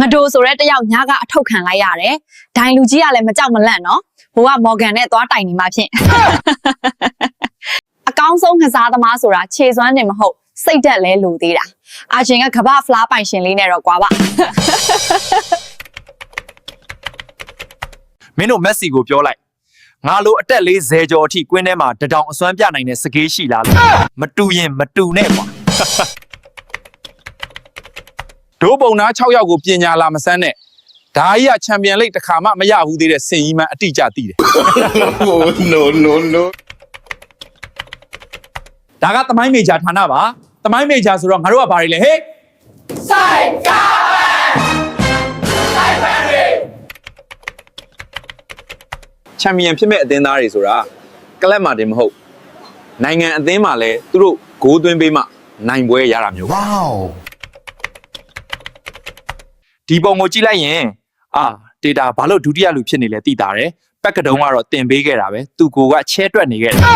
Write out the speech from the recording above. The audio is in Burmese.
ငဒိုဆိုတဲ့တယောက်ညာကအထုတ်ခံလိုက်ရတယ်ဒိုင်လူကြီးကလည်းမကြောက်မလန့်နော်ဟိုကမော်ဂန်နဲ့သွားတိုင်နေမှဖြင့်အကောင်းဆုံးကစားသမားဆိုတာခြေစွမ်းနေမဟုတ်စိတ်သက်လဲလူသေးတာအာရှင်ကကမ္ဘာဖလားပိုင်ရှင်လေးနဲ့တော့ကွာပါမင်းတို့မက်ဆီကိုပြောလိုက်ငါလိုအတက်လေးဇယ်ကျော်အထိကွင်းထဲမှာတတောင်အစွမ်းပြနိုင်တဲ့စကေးရှိလားလို့မတူရင်မတူနဲ့ကွာ ဒိုးပုံနာ6ယောက်ကိုပညာလာမစမ်းနဲ့ဒါကြီးကချန်ပီယံလိတ်တစ်ခါမှမရဘူးသေးတဲ့စင်ကြီးမှအတိအကျသိတယ် Oh, no, no, no. ဒါကသမိုင်းမေဂျာဌာနပါသမိုင်းမေဂျာဆိုတော့ငါတို့ကဘာတွေလဲဟေးချန်ပီယံဖြစ်မဲ့အသင်းသားတွေဆိုတာကလပ်မှာတင်မဟုတ်နိုင်ငံအသင်းမှာလည်းသူတို့ဂိုးသွင်းပေးမှနိုင်ပွဲရတာမျိုး Wow. ဒီပုံကိုကြည့်လိုက်ရင်အာဒေတာဘာလို့ဒုတိယလူဖြစ်နေလဲသိတာတယ်ပက်ကတုံးကတော့တင်ပေးခဲ့တာပဲသူကိုကချဲတွက်နေခဲ့တယ်